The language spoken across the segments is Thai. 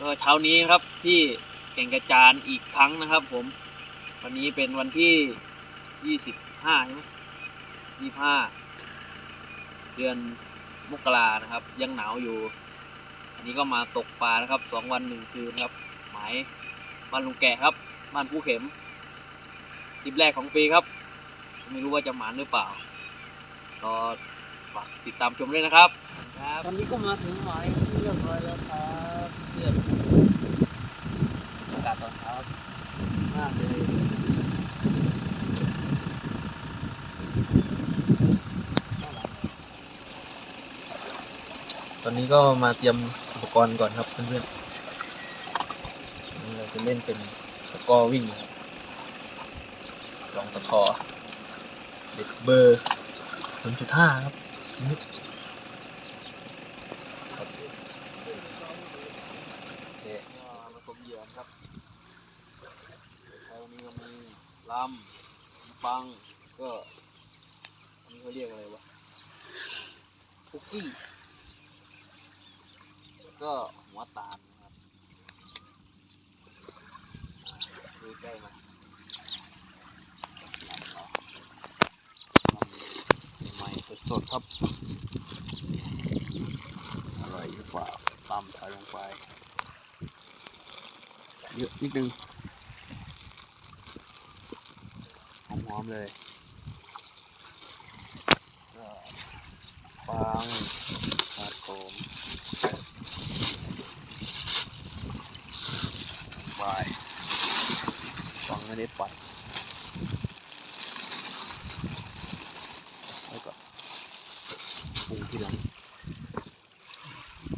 ก็เช้านี้ครับที่แก่งกระจานอีกครั้งนะครับ ผม วันนี้เป็นวันที่ยี่สิบห้าใช่ไหมยี่ห้าเดือนมกรานะครับ ยังหนาวอยู่ อันนี้ก็มาตกปลานะครับสองวันหนึ่งคืนครับ หมายบ้านลุงแกะครับบ้านผู้เข็มทริปแรกของปีครับ ไม่รู้ว่าจะหมานหรือเปล่าก็ฝากติดตามชมด้วยนะครับ ครับ ตอนนี้ก็มาถึงหมายที่เรียบร้อยแล้วครับากาศตอนเช้ามากเลยตอนนี้ก็มาเตรียมอุปกรณ์ก่อนครับเพื่อนๆนี่เราจะเล่นเป็นตะกอวิ่งสองตะขอเด็กเบอร์ศูนย์จุดห้าครับนี่ครับโอเคผสมเหยื่อครับแล้วนี้ก็มี ลำปังก็อันนี้เขาเรียกอะไรวะคุกกี้แล้วก็หัวตาลนะครับดูใกล้มาใหม่สดๆครับอร่อยหรือเปล่าตำใส่ลงไปเยอะนิดนึง ห อมเลยฟางครับผมไปฟังไม่ได้ปัดล้วก็ปรุงทีหลัง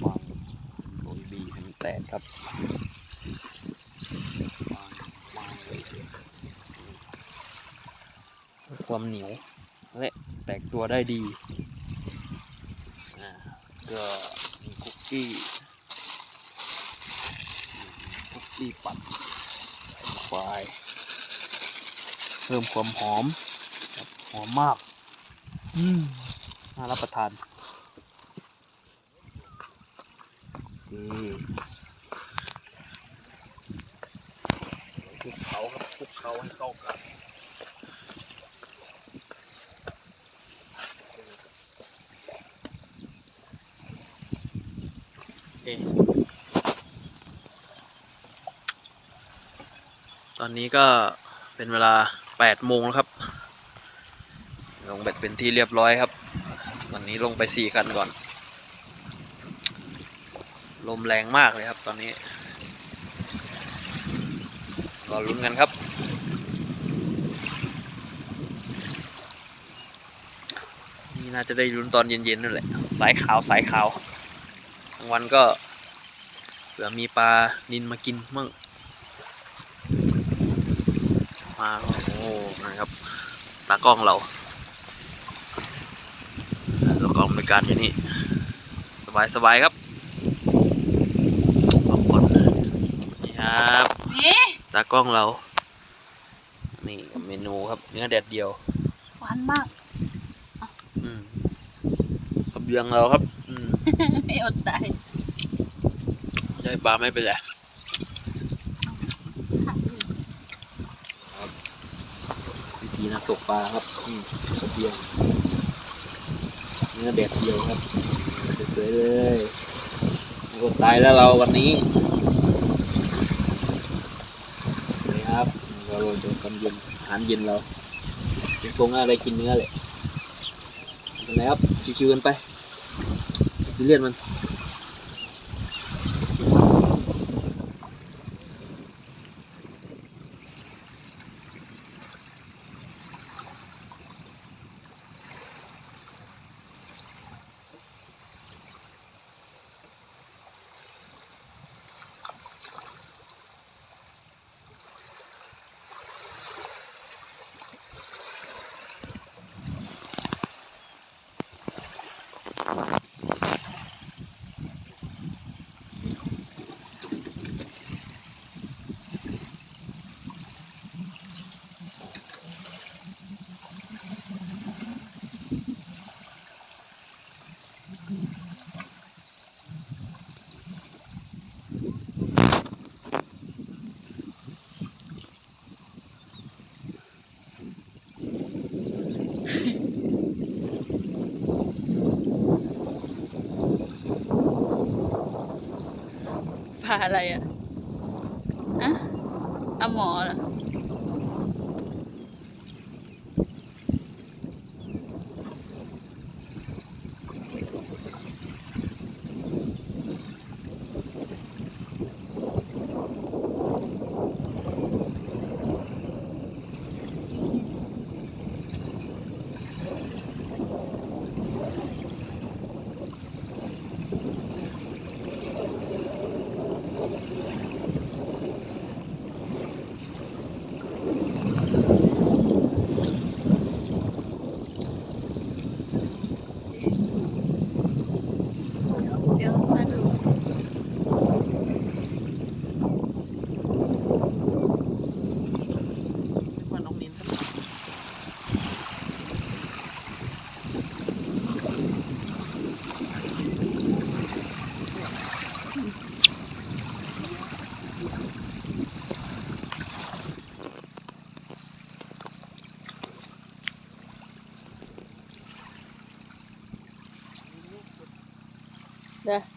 วางโรยบีให้มันแตกครับวางวางเลยเพื่อ ความเหนียว และแตกตัวได้ดีก็มีคุกกี้คุกกี้ปั่นใส่ลงไปเพิ่มความหอมหอมมากอืมน่ารับประทานนี่คลุกเขาครับคลุกเขาให้เข้ากัน เอะตอนนี้ก็เป็นเวลาแปดโมงแล้วครับ ลงเบ็ดเป็นที่เรียบร้อยครับ วันนี้ลงไปสี่คันก่อน ลมแรงมากเลยครับตอนนี้รอลุ้นกันครับ นี่น่าจะได้ลุ้นตอนเย็นๆนั่นแหละ สายขาวสายขาวางวันก็เผื่อมีปลานินมากินมั่งมาก็โอ้นะครับตากล้องเราแล้วกล้องบริการอยู่นี่ สบายสบายครับขอบคุณนี่ครับนี่ตากล้องเรา นี่กับเมนูครับเนื้อแดดเดียว หวานมากอืมกับเบียงเราครับอืม ไม่อดใจได้ปลาไม่เป็นไรวิธีนักตกปลาครับอืมกับเบียงเนื้อแดดเดียวครับสวยๆเลยกดตายแล้วเราวันนี้นี่ครับเราโรยจนกันเย็นอาหารเย็นเราจะทรงอะไรกินเนื้อเลยเป็นไรครับชิวๆกันไป ซีเรีาอะไรอะอะอะหมอเหรอ เ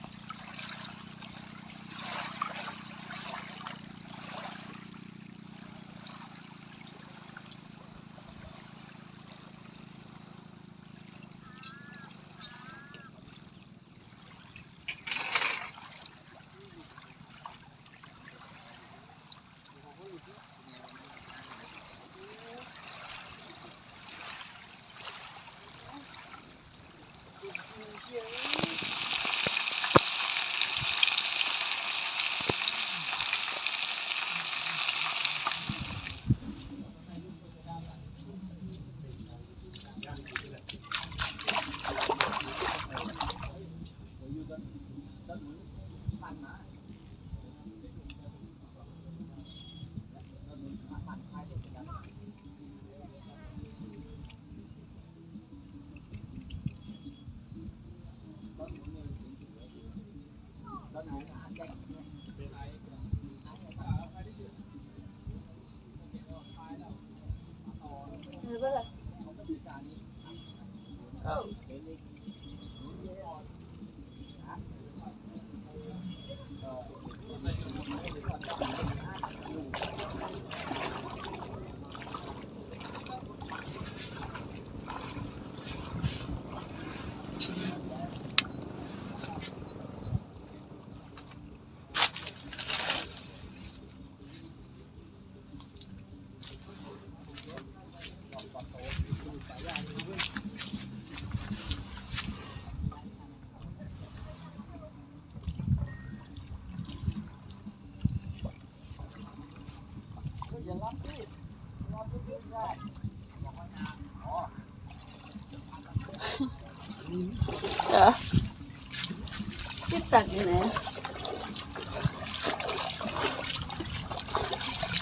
ที่ตักอยู่ไหน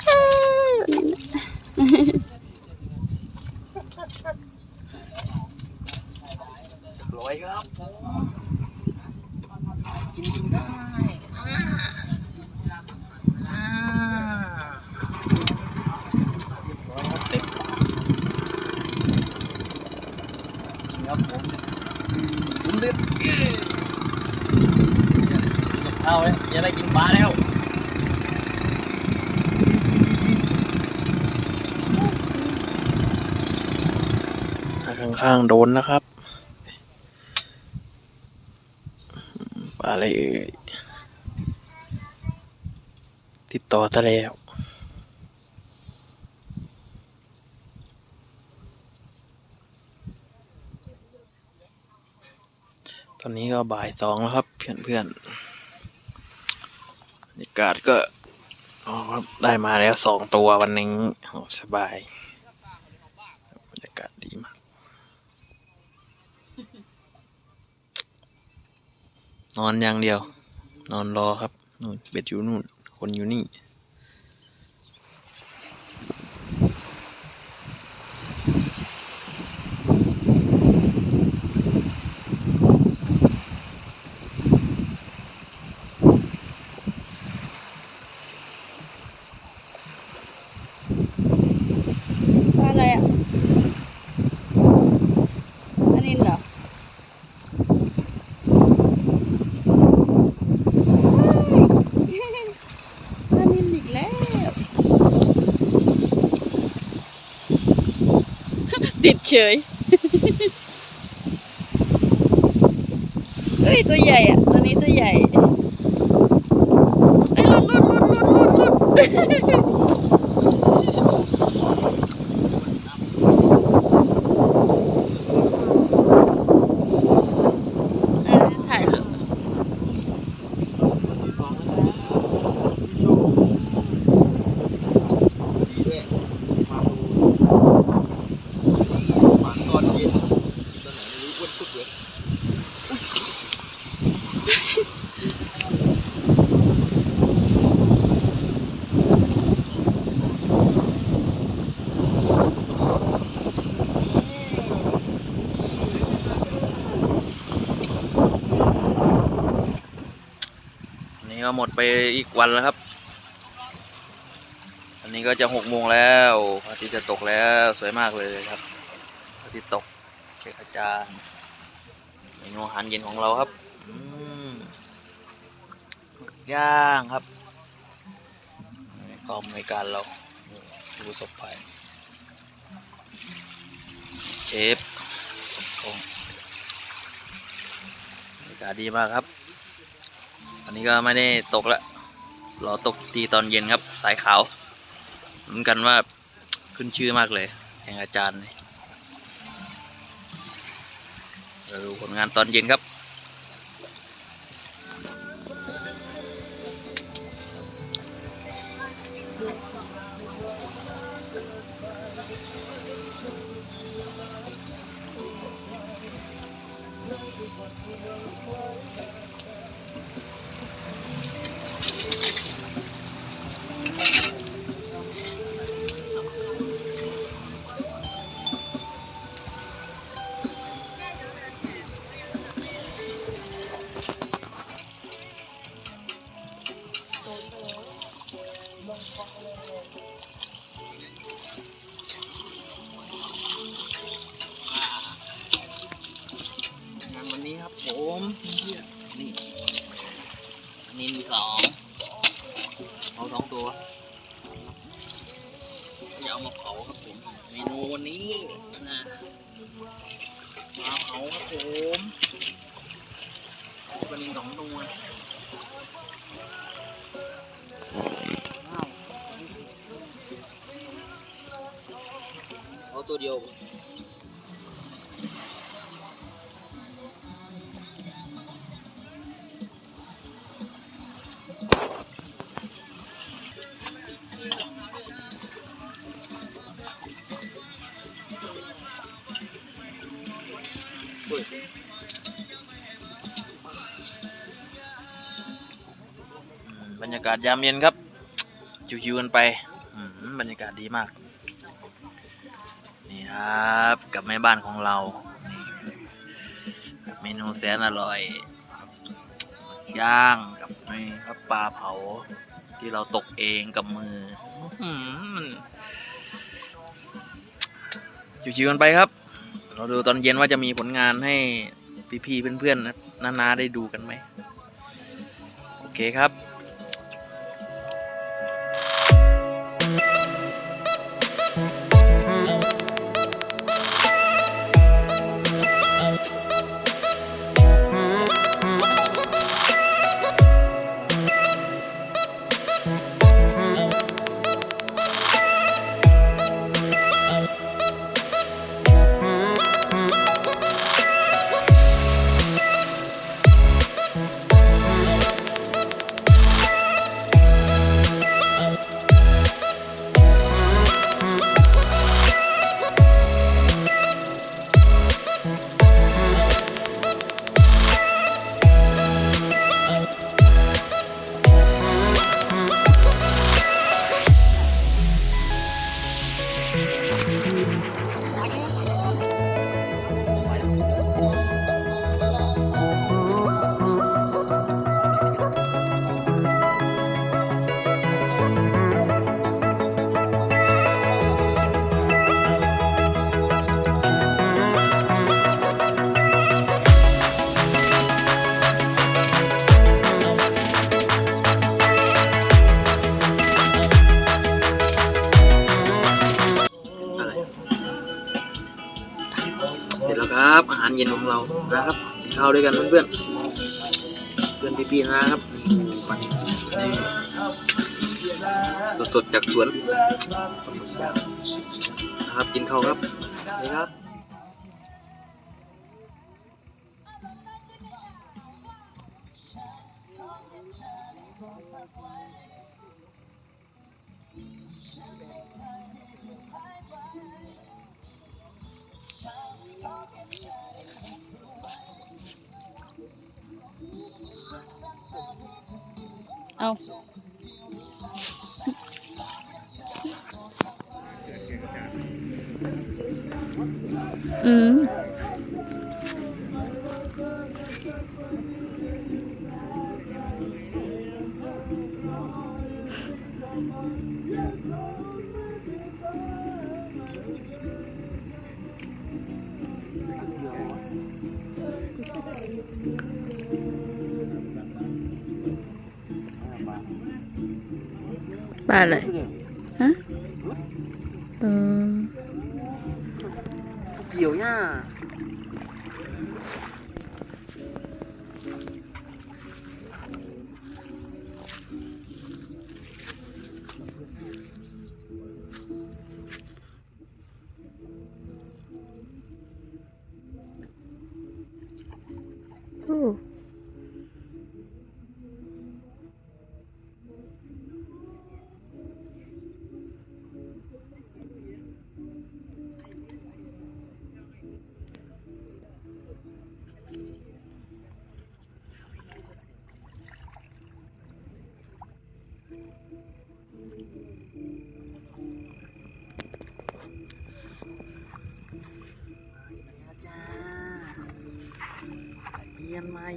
เอ้ยวันนี้นะ ร้อยครับ กินกินได้อ่า ร้อยครับเต็มครับผม สุดเด็ด กับข้าวเลยจะได้กินปลาแล้ว ข้างโดนนะครับ ปลาอะไรเอ่ย ติดต่อตะแล้วตอนนี้ก็บ่ายสองแล้วครับ เพื่อนเพื่อนบรรยากาศก็อ๋อครับได้มาแล้วสองตัววันนี้โอ้สบายบรรยากาศดีมาก นอนอย่างเดียว นอนรอครับนู่นเบ็ดอยู่นู่น คนอยู่นี่ ปลาอะไรอะ อันนี้เหรอเฮ้ย เฉย เฮ้ย ตัวใหญ่อะตัวนี้ตัวใหญ่เอ้ยหลุดหลุดหลุดหลุดหลุดหลุด เออถ่ายรูป ดีด้วยมาดูหวานตอนเย็นตอนไหนไม่รู้อ้วนปุ๊บเลย อันนี้ ก็หมดไปอีกวันแล้วครับ อันนี้ก็จะหกโมงแล้วพระอาทิตย์จะตกแล้วสวยมากเลยครับพระอาทิตย์ตกเช็คอาจารย์เมนูอาหารเย็นของเราครับอืมย่างครับกองในการเราดูศพไปเชฟองบรรยากาศดีมากครับ อันนี้ก็ไม่ได้ตกแล้วรอตกตีตอนเย็นครับ สายขาวเหมือนกันว่าขึ้นชื่อมากเลยแห่งอาจารย์เราดูผลงานตอนเย็นครับ ผมนี่อันนี้มีสองเอาสองตัวจะเอามาเผาครับผมเมนูวันนี้นะมาเผาครับผมปลานิลสองตัวว้าวเอาตัวเดียวากาศยามเย็นครับชิวๆกันไปบรรยากาศดีมาก นี่ครับกับแม่บ้านของเรา เมนูแสนอร่อย ย่างกับนี่ครับปลาเผา ที่เราตกเองกับมือชิวๆกันไปครับ เราดูตอนเย็นว่าจะมีผลงานให้พี่ๆเพื่อนๆนานาๆได้ดูกันไหม โอเคครับ เย็นของเรานะครับกินข้าวด้วยกันเพื่อนๆเพื่อนพี่ๆนะครับสดๆจากสวนนะครับกินข้าวครับนี่ครับ เอาอืม ปล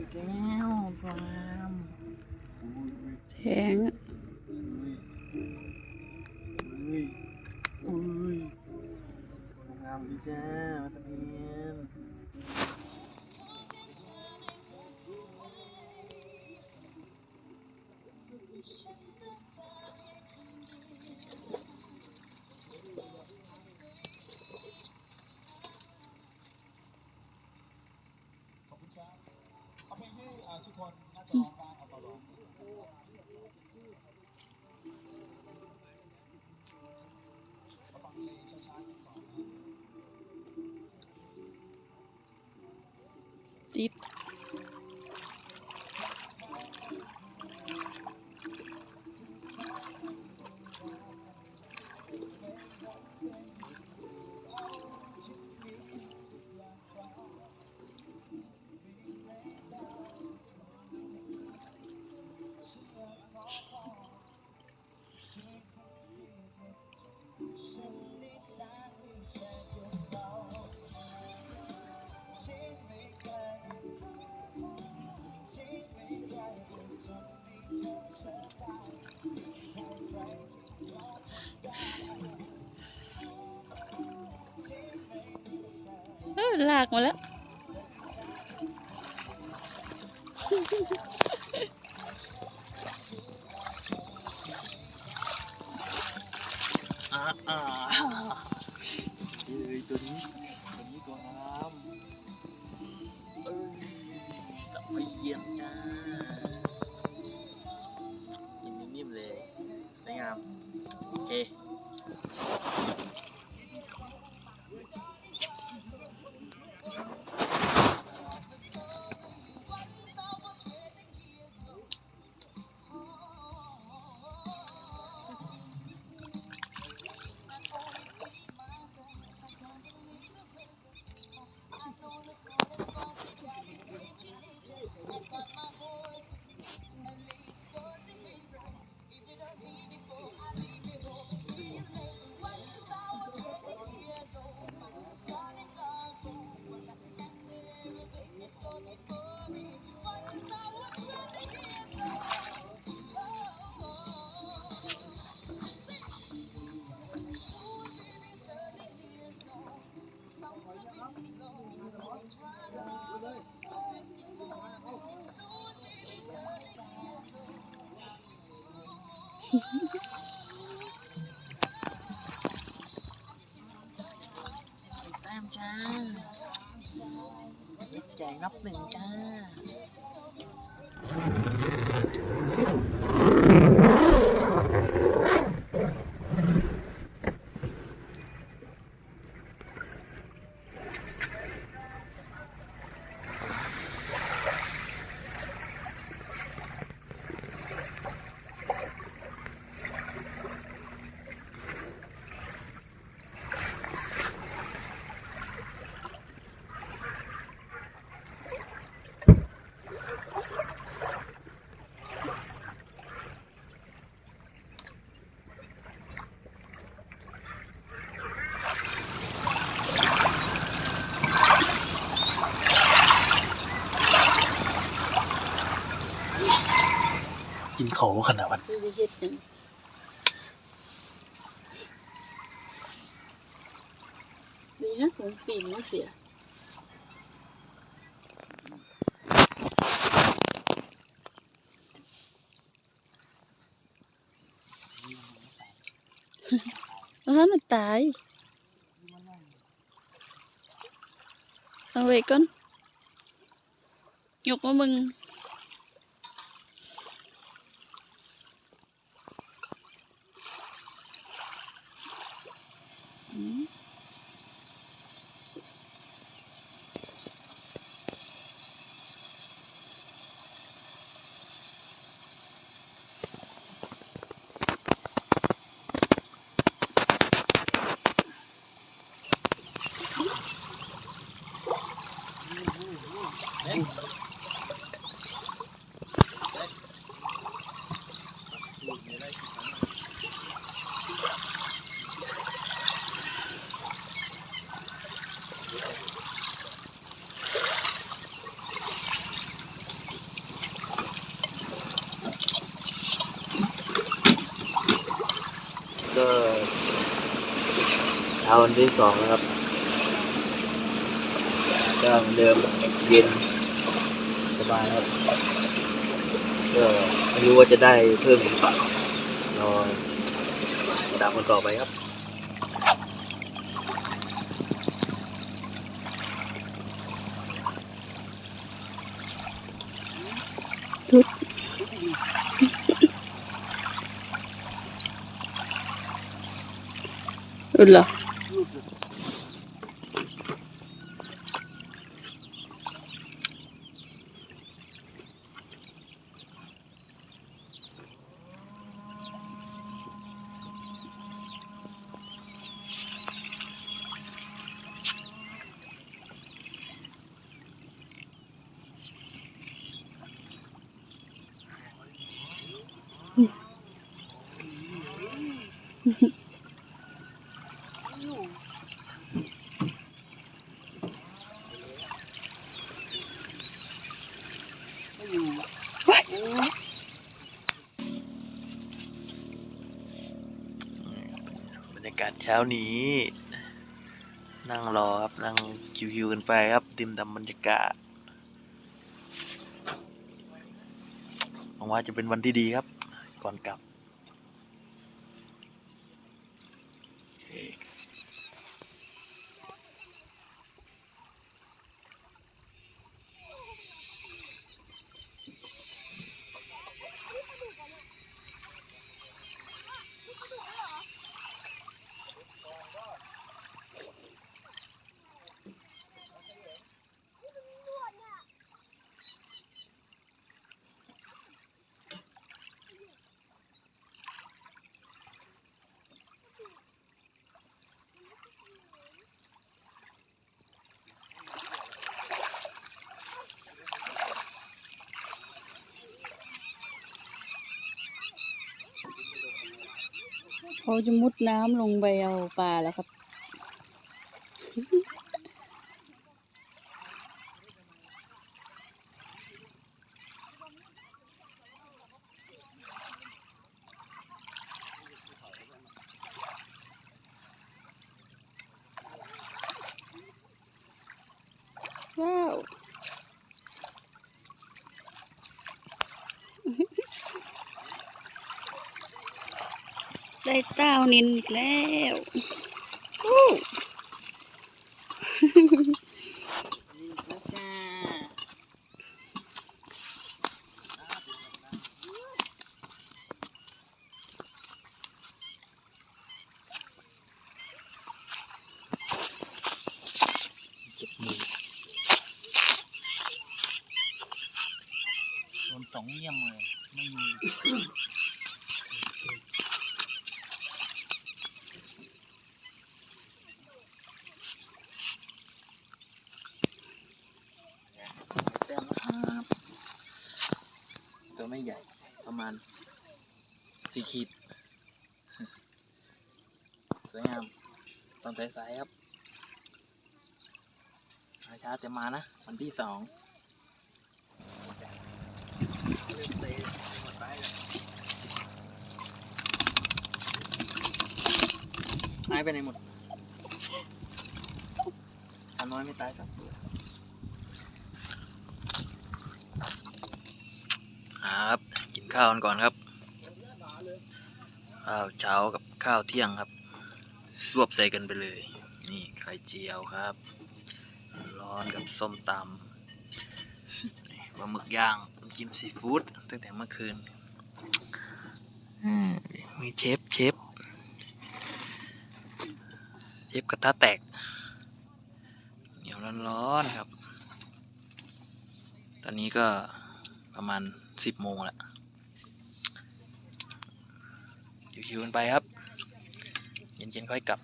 อีกแล้วปลา เลากมาแล้ว อ่าอ่าเอ้ยตัวนี้ตัวนี้ตัวงามเอ้ยตะเพียนจ้านิ่มๆเลยสวยงามโอเค หนึ่ง ขนาดวันคือจะเฮ็ดหยังดีนะผมปีนไม่เสียแล้วถ้ามันตาย เอาไว้ก่อนยกมามึง อืม ก็เช้าวันที่สองนะครับก็เหมือนเดิมเย็นสบายครับก็ไม่รู้ว่าจะได้เพิ่มหรือเปล่ารอติดตามกันต่อไปครับอุ่นเหรอ บรรยากาศเช้านี้ นั่งรอครับ นั่งคิวๆกันไปครับติมดำบรรยากาศหวังว่าจะเป็นวันที่ดีครับ ก่อนกลับ เขาจะมุดน้ำลงไปเอาปลาแล้วครับ นินอีกแล้วสองเยี่ยมเลย สี่ขีด สวยงาม ตอนสายๆครับมาช้าแต่มานะ วันที่สองหายไปไหนหมดทาน้อยไม่ตายสักตัวครับ กินข้าวกันก่อนครับ ข้าวเช้ากับข้าวเที่ยงครับ รวบใส่กันไปเลย นี่ไข่เจียวครับ ร้อนกับส้มตำนี่ปลาหมึกย่างน้ำจิ้มซีฟู้ดตั้งแต่เมื่อคืนอืมมีเชฟเชฟเชฟกระทะแตกเหนียวร้อนๆครับ ตอนนี้ก็ประมาณสิบโมงแล้ว ชิวๆกันไปครับ เย็นๆค่อยกลับ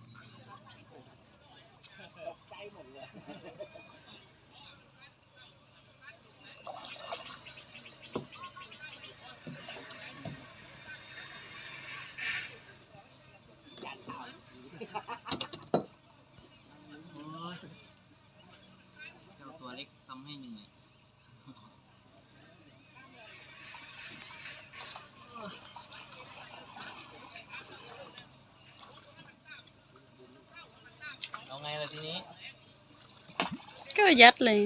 เจ้าตัวเล็กทำให้เหนื่อยเอา ไงล่ะทีนี้ ก็ยัดเลย